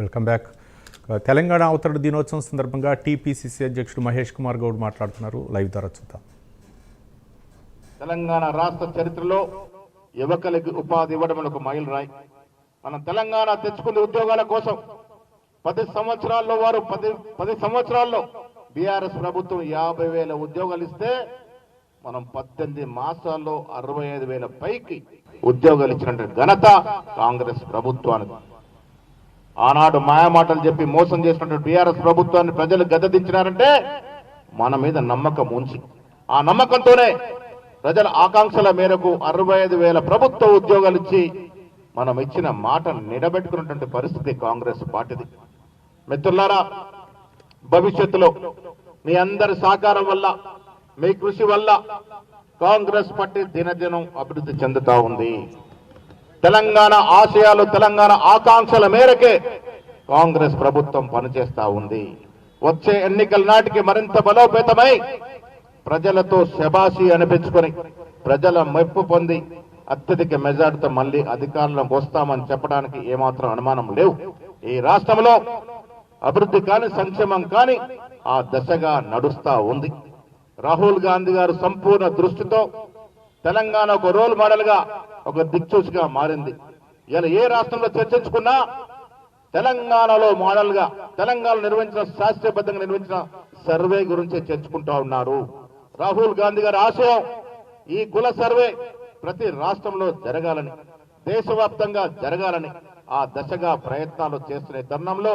Welcome back. Telangana అవతరణ దినోత్సవం సందర్భంగా టీపీసీసీ అధ్యక్షుడు మహేష్ కుమార్ గౌడ్ మాట్లాడుతున్నారు. లైవ్ ద్వారా చూద్దాం. తెలంగాణ రాష్ట్ర చరిత్రలో యువకులకి ఉపాధి ఇవ్వడం ఒక మైల్ రాయి మనం తెలంగాణ తెచ్చుకునే ఉద్యోగాల కోసం పది సంవత్సరాల్లో వారు పది పది సంవత్సరాల్లో బీఆర్ఎస్ ప్రభుత్వం యాభై వేల ఉద్యోగాలు ఇస్తే మనం పద్దెనిమిది మాసాల్లో అరవై ఐదు వేల పైకి ఉద్యోగాలు ఇచ్చినటువంటి ఘనత కాంగ్రెస్ ప్రభుత్వానికి ఆనాడు మాయమాటలు చెప్పి మోసం చేసినటువంటి బీఆర్ఎస్ ప్రభుత్వాన్ని ప్రజలు గద్దదించినారంటే మన మీద నమ్మకం ఉంచి ఆ నమ్మకంతోనే ప్రజల ఆకాంక్షల మేరకు అరవై ఐదు వేల ప్రభుత్వ ఉద్యోగాలు ఇచ్చి మనం ఇచ్చిన మాట నిలబెట్టుకున్నటువంటి పరిస్థితి కాంగ్రెస్ పార్టీది. మిత్రులారా భవిష్యత్తులో మీ అందరి సహకారం వల్ల మీ కృషి వల్ల కాంగ్రెస్ పార్టీ దినదినం అభివృద్ధి చెందుతా ఉంది. తెలంగాణ ఆశయాలు తెలంగాణ ఆకాంక్షల మేరకే కాంగ్రెస్ ప్రభుత్వం పనిచేస్తా ఉంది. వచ్చే ఎన్నికల నాటికి మరింత బలోపేతమై ప్రజలతో శబాషి అనిపించుకొని ప్రజల మెప్పు పొంది అత్యధిక మెజార్టీతో మళ్ళీ అధికారంలోకి వస్తామని చెప్పడానికి ఏమాత్రం అనుమానం లేవు. ఈ రాష్ట్రంలో అభివృద్ధి కాని సంక్షేమం కాని ఆ దశగా నడుస్తా ఉంది. రాహుల్ గాంధీ గారు సంపూర్ణ దృష్టితో తెలంగాణ ఒక రోల్ మోడల్గా ఒక దిక్సూచిగా మారింది. ఇలా ఏ రాష్ట్రంలో చర్చించుకున్నా తెలంగాణలో మోడల్గా తెలంగాణ నిర్వహించిన శాస్త్రీయబద్ధంగా నిర్వహించిన సర్వే గురించి చర్చుకుంటా ఉన్నారు. రాహుల్ గాంధీ గారి ఆశయం ఈ కుల సర్వే ప్రతి రాష్ట్రంలో జరగాలని దేశవ్యాప్తంగా జరగాలని ఆ దశగా ప్రయత్నాలు చేస్తున్న తరుణంలో